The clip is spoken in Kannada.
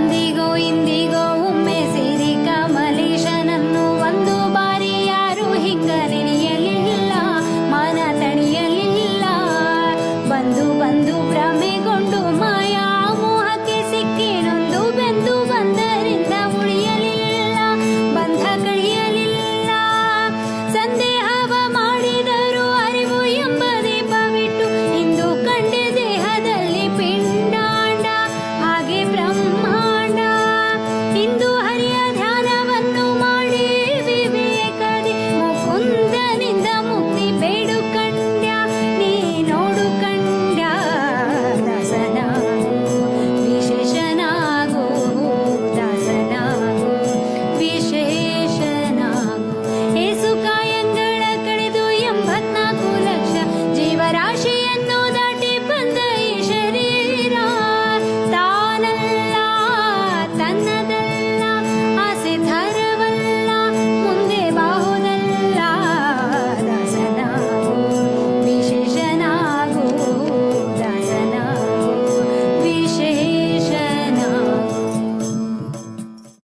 ಅಂದಿಗೋ ಇಂದಿಗೋ, ಒಮ್ಮೆ ಸೇರಿ ಕಮಲೇಶನನ್ನು ಒಂದು ಬಾರಿ ಯಾರು ಹಿಂಗ ನೆನೆಯಲಿಲ್ಲ ಮಾನ ತಣಿಯಲಿಲ್ಲ ಬಂದು ಬಂದು ಭ್ರಮೆಗೊಂಡು ಮಾಯಾ ಮೋಹಕ್ಕೆ ಸಿಕ್ಕಿ ನೊಂದು ಬೆಂದು ಬಂದರಿಂದ ಉಳಿಯಲಿಲ್ಲ, ಬಂಧ ಕಳಿಯಲಿಲ್ಲ. ಸಂದೇ 咱们